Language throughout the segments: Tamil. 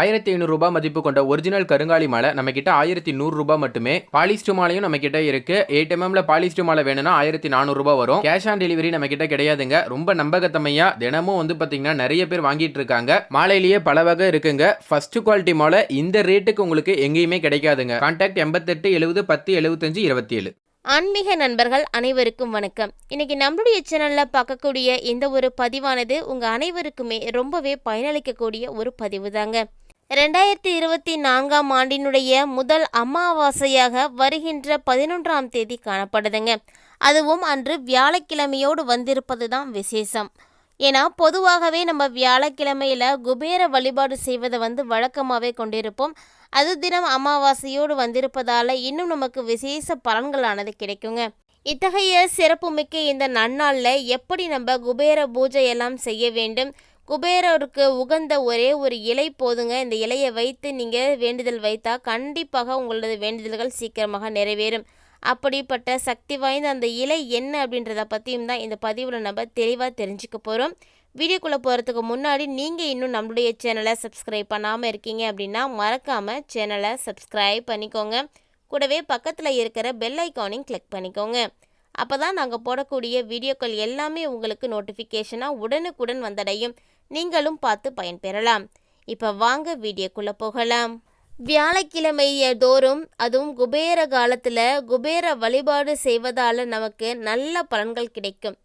ஆயிரத்தி ஐநூறுரூபா மதிப்பு கொண்ட ஒரிஜினல் கருங்காலி மாலை நம்மக்கிட்ட ஆயிரத்தி நூறுரூபா மட்டுமே. பாலிஸ்டர் மாலையும் நம்மக்கிட்ட இருக்குது இருக்கு எயிட் எம்எம்ல பாலிஸ்டர் மாலை வேணும்னா ஆயிரத்தி நானூறுரூபா வரும். கேஷ் ஆன் டெலிவரி நம்ம கிட்ட கிடையாதுங்க. ரொம்ப நம்பகத்தமையா தினமும் வந்து பார்த்தீங்கன்னா நிறைய பேர் வாங்கிட்டு இருக்காங்க. மாலையிலேயே பல வகை இருக்குங்க. ஃபர்ஸ்ட் குவாலிட்டி மாலை இந்த ரேட்டுக்கு உங்களுக்கு எங்கேயுமே கிடைக்காதுங்க. கான்டாக்ட் எண்பத்தெட்டு எழுபது பத்து எழுபத்தஞ்சு இருபத்தி ஏழு ஆன்மீக நண்பர்கள் அனைவருக்கும் வணக்கம். இன்னைக்கு நம்மளுடைய சேனல்ல பார்க்கக்கூடிய இந்த ஒரு பதிவானது உங்க அனைவருக்குமே ரொம்பவே பயனளிக்கக்கூடிய ஒரு பதிவு தாங்க ரெண்டாயிரத்தி இருபத்தி நான்காம் ஆண்டினுடைய முதல் அமாவாசையாக வருகின்ற பதினொன்றாம் தேதி காணப்படுதுங்க. அதுவும் அன்று வியாழக்கிழமையோடு வந்திருப்பது தான் விசேஷம். ஏன்னா பொதுவாகவே நம்ம வியாழக்கிழமையில குபேர வழிபாடு செய்வதை வந்து வழக்கமாகவே கொண்டிருப்போம். அது தினம் அமாவாசையோடு வந்திருப்பதால் இன்னும் நமக்கு விசேஷ பலன்களானது கிடைக்குங்க. இத்தகைய சிறப்புமிக்க இந்த நன்னாளில் எப்படி நம்ம குபேர பூஜை எல்லாம் செய்ய வேண்டும்? குபேரருக்கு உகந்த ஒரே ஒரு இலை போதுங்க. இந்த இலையை வைத்து நீங்கள் வேண்டுதல் வைத்தா கண்டிப்பாக உங்களது வேண்டுதல்கள் சீக்கிரமாக நிறைவேறும். அப்படிப்பட்ட சக்தி வாய்ந்த அந்த இலை என்ன அப்படின்றத பற்றியும் தான் இந்த பதிவில் நம்ம தெளிவாக தெரிஞ்சுக்க போகிறோம் வீடியோக்குள்ளே போகிறதுக்கு முன்னாடி நீங்கள் இன்னும் நம்மளுடைய சேனலை சப்ஸ்கிரைப் பண்ணாமல் இருக்கீங்க அப்படின்னா மறக்காமல் சேனலை சப்ஸ்கிரைப் பண்ணிக்கோங்க. கூடவே பக்கத்தில் இருக்கிற பெல் ஐக்கானையும் கிளிக் பண்ணிக்கோங்க. அப்போ தான் நாங்கள் போடக்கூடிய வீடியோக்கள் எல்லாமே உங்களுக்கு நோட்டிஃபிகேஷனாக உடனுக்குடன் வந்தடையும். நீங்களும் பார்த்து பயன்பெறலாம் இப்போ வாங்க வீடியோக்குள்ளே போகலாம். வியாழக்கிழமை தோறும் அதுவும் குபேர காலத்தில் குபேர வழிபாடு செய்வதால் நமக்கு நல்ல பலன்கள் கிடைக்கும்.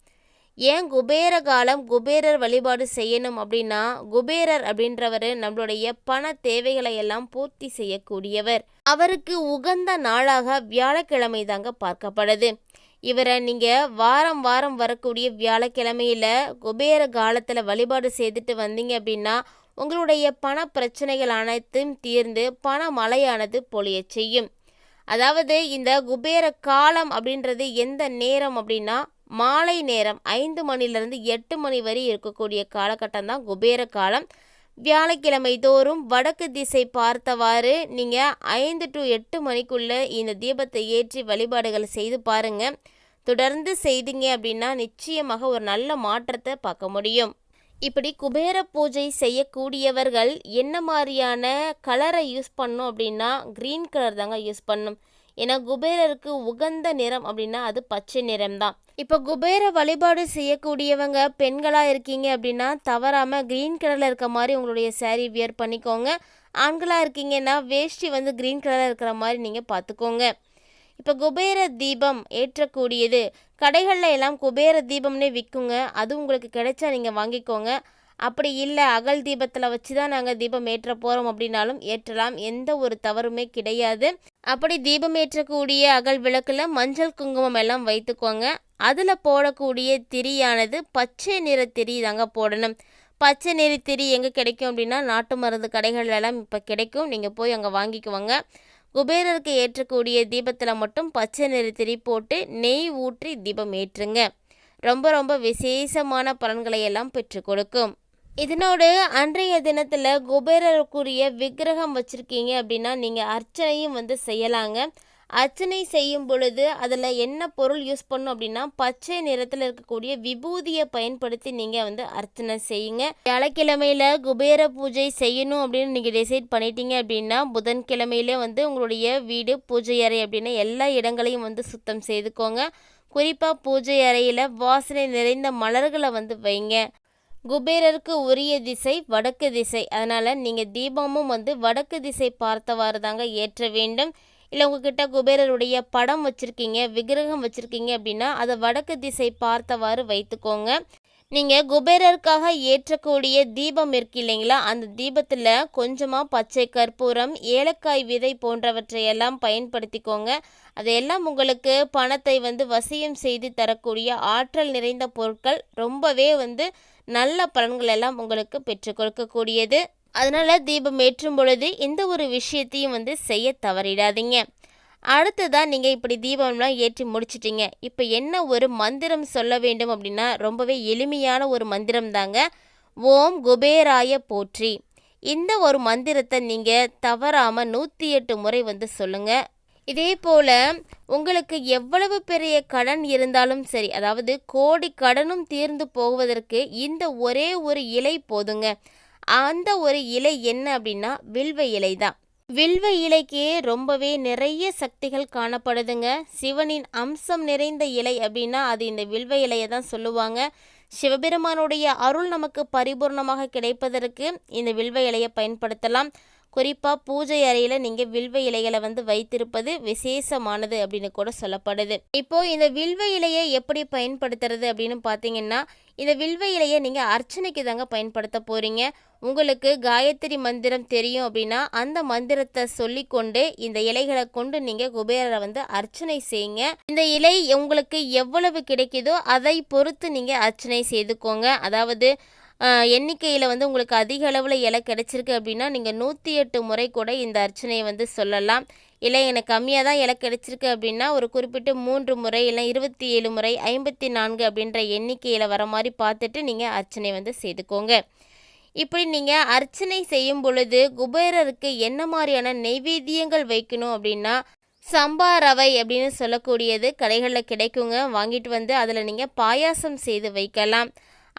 ஏன் குபேர காலம் குபேரர் வழிபாடு செய்யணும் அப்படின்னா குபேரர் அப்படின்றவர் நம்மளுடைய பண தேவைகளை எல்லாம் பூர்த்தி செய்யக்கூடியவர். அவருக்கு உகந்த நாளாக வியாழக்கிழமை தாங்க பார்க்கப்படுது. இவரை நீங்கள் வாரம் வாரம் வரக்கூடிய வியாழக்கிழமையில் குபேர காலத்தில் வழிபாடு செய்துட்டு வந்தீங்க அப்படின்னா உங்களுடைய பண பிரச்சனைகள் அனைத்தும் தீர்ந்து பண மழையானது பொழிய செய்யும். அதாவது இந்த குபேர காலம் அப்படின்றது எந்த நேரம் அப்படின்னா மாலை நேரம் ஐந்து மணிலிருந்து எட்டு மணி வரை இருக்கக்கூடிய காலகட்டம் தான் குபேர காலம். வியாழக்கிழமை தோறும் வடக்கு திசை பார்த்தவாறு நீங்கள் ஐந்து டு எட்டு மணிக்குள்ளே இந்த தீபத்தை ஏற்றி வழிபாடுகள் செய்து பாருங்கள் தொடர்ந்து செய்தீங்க அப்படின்னா நிச்சயமாக ஒரு நல்ல மாற்றத்தை பார்க்க முடியும். இப்படி குபேர பூஜை செய்யக்கூடியவர்கள் என்ன மாதிரியான கலரை யூஸ் பண்ணும் அப்படின்னா க்ரீன் கலர் தாங்க யூஸ் பண்ணும். ஏன்னா குபேரருக்கு உகந்த நிறம் அப்படின்னா அது பச்சை நிறம் தான் இப்போ குபேர வழிபாடு செய்யக்கூடியவங்க பெண்களாக இருக்கீங்க அப்படின்னா தவறாமல் க்ரீன் கலரில் இருக்க மாதிரி உங்களுடைய சேரீ வியர் பண்ணிக்கோங்க. ஆண்களாக இருக்கீங்கன்னா வேஷ்டி வந்து க்ரீன் கலரில் இருக்கிற மாதிரி நீங்கள் பார்த்துக்கோங்க. இப்போ குபேர தீபம் ஏற்றக்கூடியது. கடைகளில் எல்லாம் குபேர தீபம்னே விற்குங்க அது உங்களுக்கு கிடைச்சா நீங்கள் வாங்கிக்கோங்க. அப்படி இல்லை அகல் தீபத்தில் வச்சு தான் நாங்கள் தீபம் ஏற்ற போகிறோம் அப்படின்னாலும் ஏற்றலாம். எந்த ஒரு தவறுமே கிடையாது. அப்படி தீபம் ஏற்றக்கூடிய அகல் விளக்கில் மஞ்சள் குங்குமம் எல்லாம் வைத்துக்கோங்க. அதில் போடக்கூடிய திரியானது பச்சை நிற திரி தாங்க போடணும். பச்சை நிற திரி எங்கே கிடைக்கும் அப்படின்னா நாட்டு மருந்து கடைகள் எல்லாம் இப்போ கிடைக்கும். நீங்கள் போய் அங்கே வாங்கிக்குவாங்க குபேரருக்கு ஏற்றக்கூடிய தீபத்தில் மட்டும் பச்சை நிற திரி போட்டு நெய் ஊற்றி தீபம் ஏற்றுங்க. ரொம்ப ரொம்ப விசேஷமான பலன்களை எல்லாம் பெற்றுக் கொடுக்கும். இதனோடு அன்றைய தினத்தில் குபேரருக்குரிய விக்கிரகம் வச்சுருக்கீங்க அப்படின்னா நீங்கள் அர்ச்சனையும் வந்து செய்யலாங்க. அர்ச்சனை செய்யும் பொழுது அதில் என்ன பொருள் யூஸ் பண்ணும் அப்படின்னா பச்சை நிறத்தில் இருக்கக்கூடிய விபூதியை பயன்படுத்தி நீங்கள் வந்து அர்ச்சனை செய்யுங்க. வியாழக்கிழமையில குபேர பூஜை செய்யணும் அப்படின்னு நீங்கள் டிசைட் பண்ணிட்டீங்க அப்படின்னா புதன்கிழமையிலே வந்து உங்களுடைய வீடு பூஜை அறை அப்படின்னு எல்லா இடங்களையும் வந்து சுத்தம் செய்துக்கோங்க. குறிப்பாக பூஜை அறையில் வாசனை நிறைந்த மலர்களை வந்து வைங்க. குபேரருக்கு உரிய திசை வடக்கு திசை. அதனால் நீங்கள் தீபமும் வந்து வடக்கு திசை பார்த்தவாறு தாங்க ஏற்ற வேண்டும். இல்லை உங்ககிட்ட குபேரருடைய படம் வச்சுருக்கீங்க விக்கிரகம் வச்சுருக்கீங்க அப்படின்னா அதை வடக்கு திசை பார்த்தவாறு வைத்துக்கோங்க. நீங்கள் குபேரருக்காக ஏற்றக்கூடிய தீபம் இருக்கு இல்லைங்களா அந்த தீபத்தில் கொஞ்சமாக பச்சை கற்பூரம் ஏலக்காய் விதை போன்றவற்றை எல்லாம் பயன்படுத்திக்கோங்க. அதையெல்லாம் உங்களுக்கு பணத்தை வந்து வசியம் செய்து தரக்கூடிய ஆற்றல் நிறைந்த பொருட்கள் ரொம்பவே வந்து நல்ல பலன்கள் எல்லாம் உங்களுக்கு பெற்றுக் கொடுக்கக்கூடியது. அதனால தீபம் ஏற்றும் பொழுது எந்த ஒரு விஷயத்தையும் வந்து செய்ய தவறிடாதீங்க. அடுத்ததான் நீங்கள் இப்படி தீபம்லாம் ஏற்றி முடிச்சிட்டீங்க. இப்போ என்ன ஒரு மந்திரம் சொல்ல வேண்டும் அப்படின்னா ரொம்பவே எளிமையான ஒரு மந்திரம் தாங்க. ஓம் குபேராய போற்றி. இந்த ஒரு மந்திரத்தை நீங்கள் தவறாமல் நூற்றி எட்டு முறை வந்து சொல்லுங்கள் இதே போல் உங்களுக்கு எவ்வளவு பெரிய கடன் இருந்தாலும் சரி அதாவது கோடி கடனும் தீர்ந்து போவதற்கு இந்த ஒரே ஒரு இலை போதுங்க. அந்த ஒரு இலை என்ன அப்படின்னா வில்வ இலை தான். வில்வ இலைக்கே ரொம்பவே நிறைய சக்திகள் காணப்படுதுங்க. சிவனின் அம்சம் நிறைந்த இலை அப்படின்னா அது இந்த வில்வ இலையை தான் சொல்லுவாங்க. சிவபெருமானுடைய அருள் நமக்கு பரிபூர்ணமாக கிடைப்பதற்கு இந்த வில்வ இலையை பயன்படுத்தலாம். குறிப்பாக பூஜை அறையில் நீங்கள் வில்வ இலைகளை வந்து வைத்திருப்பது விசேஷமானது அப்படின்னு கூட சொல்லப்படுது. இப்போ இந்த வில்வ இலையை எப்படி பயன்படுத்துறது அப்படின்னு பார்த்தீங்கன்னா இந்த வில்வ இலையை நீங்கள் அர்ச்சனைக்கு தாங்க பயன்படுத்த போகிறீங்க உங்களுக்கு காயத்ரி மந்திரம் தெரியும் அப்படின்னா அந்த மந்திரத்தை சொல்லிக்கொண்டு இந்த இலைகளை கொண்டு நீங்கள் குபேரரை வந்து அர்ச்சனை செய்யுங்க. இந்த இலை உங்களுக்கு எவ்வளவு கிடைக்குதோ அதை பொறுத்து நீங்கள் அர்ச்சனை செய்துக்கோங்க. அதாவது எண்ணிக்கையில் வந்து உங்களுக்கு அதிக அளவில் இலை கிடைச்சிருக்கு அப்படின்னா நீங்கள் நூற்றி எட்டு முறை கூட இந்த அர்ச்சனையை வந்து சொல்லலாம். இல்லை எனக்கு கம்மியாக தான் இலை கிடைச்சிருக்கு அப்படின்னா ஒரு குறிப்பிட்ட மூன்று முறை இல்லை இருபத்தி ஏழு முறை ஐம்பத்தி நான்கு அப்படின்ற எண்ணிக்கையில் வர மாதிரி பார்த்துட்டு நீங்கள் அர்ச்சனை வந்து செய்துக்கோங்க. இப்படி நீங்கள் அர்ச்சனை செய்யும் பொழுது குபேரருக்கு என்ன மாதிரியான நெய்வேத்தியங்கள் வைக்கணும் அப்படின்னா சம்பா ரவை அப்படின்னு சொல்லக்கூடியது கடைகளில் கிடைக்குங்க. வாங்கிட்டு வந்து அதில் நீங்கள் பாயாசம் செய்து வைக்கலாம்.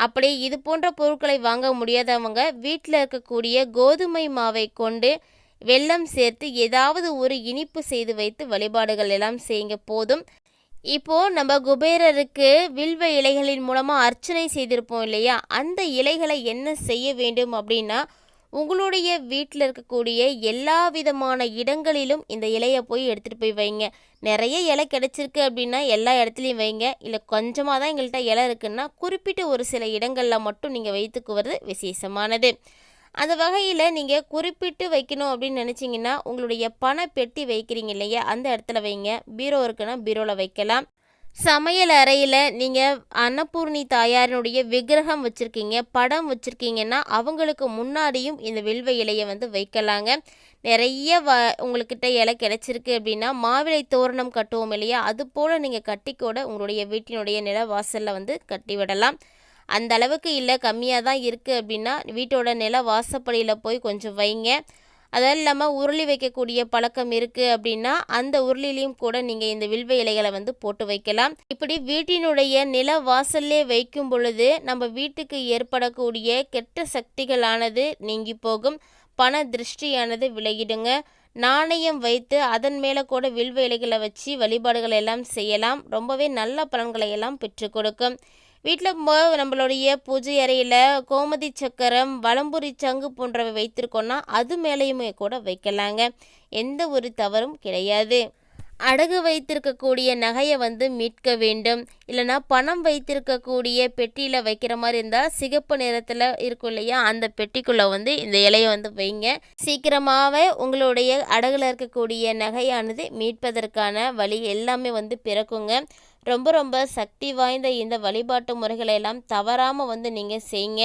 அப்படி இது போன்ற பொருட்களை வாங்க முடியாதவங்க வீட்டில் இருக்கக்கூடிய கோதுமை மாவை கொண்டு வெல்லம் சேர்த்து ஏதாவது ஒரு இனிப்பு செய்து வைத்து வழிபாடுகள் எல்லாம் செய்யுங்க போதும். இப்போ நம்ம குபேரருக்கு வில்வ இலைகளின் மூலமாக அர்ச்சனை செய்திருப்போம் இல்லையா? அந்த இலைகளை என்ன செய்ய வேண்டும் அப்படின்னா உங்களுடைய வீட்டில் இருக்கக்கூடிய எல்லா விதமான இடங்களிலும் இந்த இலையை போய் எடுத்துகிட்டு போய் வைங்க. நிறைய இலை கிடைச்சிருக்கு அப்படின்னா எல்லா இடத்துலையும் வைங்க. இல்லை கொஞ்சமாக தான் எங்கள்கிட்ட இலை இருக்குன்னா குறிப்பிட்ட ஒரு சில இடங்களில் மட்டும் நீங்கள் வைத்துக்குவது விசேஷமானது. அந்த வகையில் நீங்கள் குறிப்பிட்டு வைக்கணும் அப்படின்னு நினச்சிங்கன்னா உங்களுடைய பண பெட்டி வைக்கிறீங்க இல்லையா? அந்த இடத்துல வைங்க. பீரோ இருக்குன்னா பீரோவில் வைக்கலாம். சமையல் அறையில் நீங்கள் அன்னபூர்ணி தாயாரினுடைய விக்கிரகம் வச்சுருக்கீங்க படம் வச்சுருக்கீங்கன்னா அவங்களுக்கு முன்னாடியும் இந்த வில்வ இலையை வந்து வைக்கலாங்க. நிறைய வ உங்கள்கிட்ட இலை கிடச்சிருக்கு அப்படின்னா மாவிலை தோரணம் கட்டுவோம் இல்லையா? அது போல் நீங்கள் கட்டி கூட உங்களுடைய வீட்டினுடைய நில வாசலில் வந்து கட்டி விடலாம். அந்த அளவுக்கு இல்லை கம்மியாக தான் இருக்குது அப்படின்னா வீட்டோட நில வாசப்படியில் போய் கொஞ்சம் வைங்க. அதெல்லாம் இல்லாமல் உருளி வைக்கக்கூடிய பழக்கம் இருக்குது அப்படின்னா அந்த உருளிலையும் கூட நீங்கள் இந்த வில்வ இலைகளை வந்து போட்டு வைக்கலாம். இப்படி வீட்டினுடைய நில வாசல்லே வைக்கும் பொழுது நம்ம வீட்டுக்கு ஏற்படக்கூடிய கெட்ட சக்திகளானது நீங்கி போகும். பண திருஷ்டியானது விலகிடுங்க. நாணயம் வைத்து அதன் மேலே கூட வில்வ இலைகளை வச்சு வழிபாடுகள் எல்லாம் செய்யலாம். ரொம்பவே நல்ல பலன்களை எல்லாம் பெற்றுக் கொடுக்கும். வீட்டில் நம்மளுடைய பூஜை அறையில் கோமதி சக்கரம் வலம்புரி சங்கு போன்றவை வைத்திருக்கோன்னா அது மேலேயுமே கூட வைக்கலாங்க. எந்த ஒரு தவறும் கிடையாது. அடகு வைத்திருக்கக்கூடிய நகையை வந்து மீட்க வேண்டும். இல்லைனா பணம் வைத்திருக்கக்கூடிய பெட்டியில் வைக்கிற மாதிரி இருந்தால் சிகப்பு நிறத்தில் இருக்கும் இல்லையா? அந்த பெட்டிக்குள்ளே வந்து இந்த இலையை வந்து வைங்க. சீக்கிரமாகவே உங்களுடைய அடகுல இருக்கக்கூடிய நகையானது மீட்பதற்கான வழி எல்லாமே வந்து பிறக்குங்க. ரொம்ப ரொம்ப சக்தி வாய்ந்த இந்த வழிபாட்டு முறைகளை எல்லாம் தவறாமல் வந்து நீங்கள் செய்யுங்க.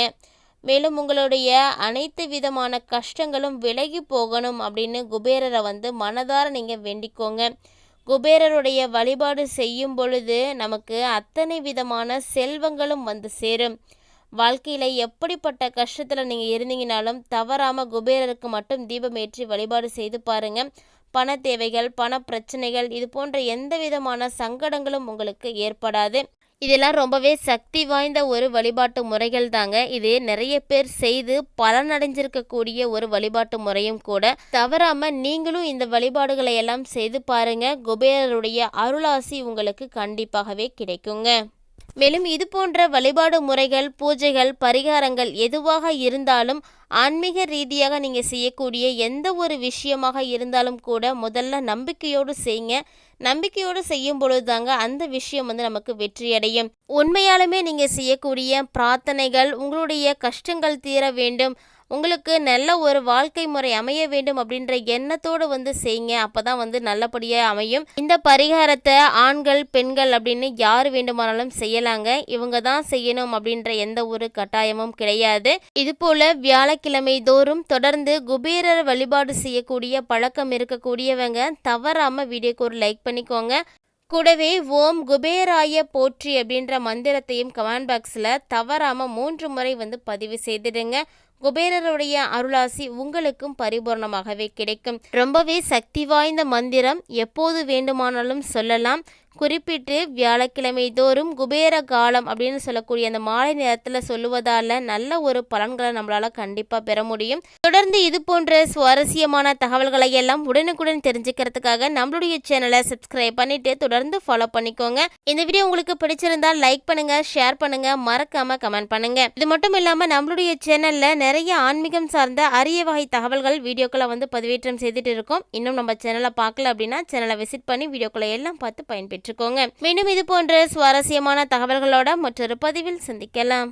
மேலும் உங்களுடைய அனைத்து விதமான கஷ்டங்களும் விலகி போகணும் அப்படின்னு குபேரரை வந்து மனதார நீங்கள் வேண்டிக்கோங்க. குபேரருடைய வழிபாடு செய்யும் பொழுது நமக்கு அத்தனை விதமான செல்வங்களும் வந்து சேரும். வாழ்க்கையில் எப்படிப்பட்ட கஷ்டத்தில் நீங்கள் இருந்தீங்கனாலும் தவறாமல் குபேரருக்கு மட்டும் தீபம் ஏற்றி வழிபாடு செய்து பாருங்கள் பண தேவைகள் பண பிரச்சனைகள் இது போன்ற எந்த விதமான சங்கடங்களும் உங்களுக்கு ஏற்படாது. இதெல்லாம் ரொம்பவே சக்தி வாய்ந்த ஒரு வழிபாட்டு முறைகள் தாங்க. இது நிறைய பேர் செய்து பலனடைஞ்சிருக்கக்கூடிய ஒரு வழிபாட்டு முறையும் கூட. தவறாம நீங்களும் இந்த வழிபாடுகளை எல்லாம் செய்து பாருங்க. குபேரருடைய அருளாசி உங்களுக்கு கண்டிப்பாகவே கிடைக்குங்க. மேலும் இது போன்ற வழிபாடு முறைகள் பூஜைகள் பரிகாரங்கள் எதுவாக இருந்தாலும் ஆன்மீக ரீதியாக நீங்கள் செய்யக்கூடிய எந்த ஒரு விஷயமாக இருந்தாலும் கூட முதல்ல நம்பிக்கையோடு செய்யுங்க நம்பிக்கையோடு செய்யும் பொழுது தாங்க அந்த விஷயம் வந்து நமக்கு வெற்றியடையும். உண்மையாலுமே நீங்கள் செய்யக்கூடிய பிரார்த்தனைகள் உங்களுடைய கஷ்டங்கள் தீர வேண்டும். உங்களுக்கு நல்ல ஒரு வாழ்க்கை முறை அமைய வேண்டும் அப்படின்ற எண்ணத்தோடு வந்து செய்யுங்க. அப்போ தான் வந்து நல்லபடியாக அமையும். இந்த பரிகாரத்தை ஆண்கள் பெண்கள் அப்படின்னு யார் வேண்டுமானாலும் செய்யலாங்க. இவங்க தான் செய்யணும் அப்படின்ற எந்த ஒரு கட்டாயமும் கிடையாது. இது போல வியாழக்கிழமை தோறும் தொடர்ந்து குபேரர் வழிபாடு செய்யக்கூடிய பழக்கம் இருக்கக்கூடியவங்க தவறாமல் வீடியோக்கு ஒரு லைக் பண்ணிக்கோங்க. கூடவே ஓம் குபேராய போற்றி அப்படின்ற மந்திரத்தையும் கமெண்ட் பாக்ஸில் தவறாமல் மூன்று முறை வந்து பதிவு செய்திடுங்க. குபேரருடைய அருளாசி உங்களுக்கும் பரிபூர்ணமாகவே கிடைக்கும். ரொம்பவே சக்தி வாய்ந்த மந்திரம் எப்போது வேண்டுமானாலும் சொல்லலாம். குறிப்பிட்டு வியாழக்கிழமை தோறும் குபேர காலம் அப்படின்னு சொல்லக்கூடிய அந்த மாலை நேரத்தில் சொல்லுவதால நல்ல ஒரு பலன்களை நம்மளால கண்டிப்பாக பெற முடியும். தொடர்ந்து இது போன்ற சுவாரஸ்யமான தகவல்களை எல்லாம் உடனுக்குடன் தெரிஞ்சுக்கிறதுக்காக நம்மளுடைய சேனலை சப்ஸ்கிரைப் பண்ணிட்டு தொடர்ந்து ஃபாலோ பண்ணிக்கோங்க. இந்த வீடியோ உங்களுக்கு பிடிச்சிருந்தா லைக் பண்ணுங்க ஷேர் பண்ணுங்க மறக்காம கமெண்ட் பண்ணுங்க. இது மட்டும் இல்லாம நம்மளுடைய சேனல்ல நிறைய ஆன்மீகம் சார்ந்த அரிய வகை தகவல்கள் வீடியோக்களை வந்து பதிவேற்றம் செய்துட்டு இருக்கோம். இன்னும் நம்ம சேனலை பார்க்கல அப்படின்னா சேனலை விசிட் பண்ணி வீடியோக்களை எல்லாம் பார்த்து பெற்றுக்கோங்க மீண்டும் இது போன்ற சுவாரஸ்யமான தகவல்களோட மற்றொரு பதிவில் சந்திக்கலாம்.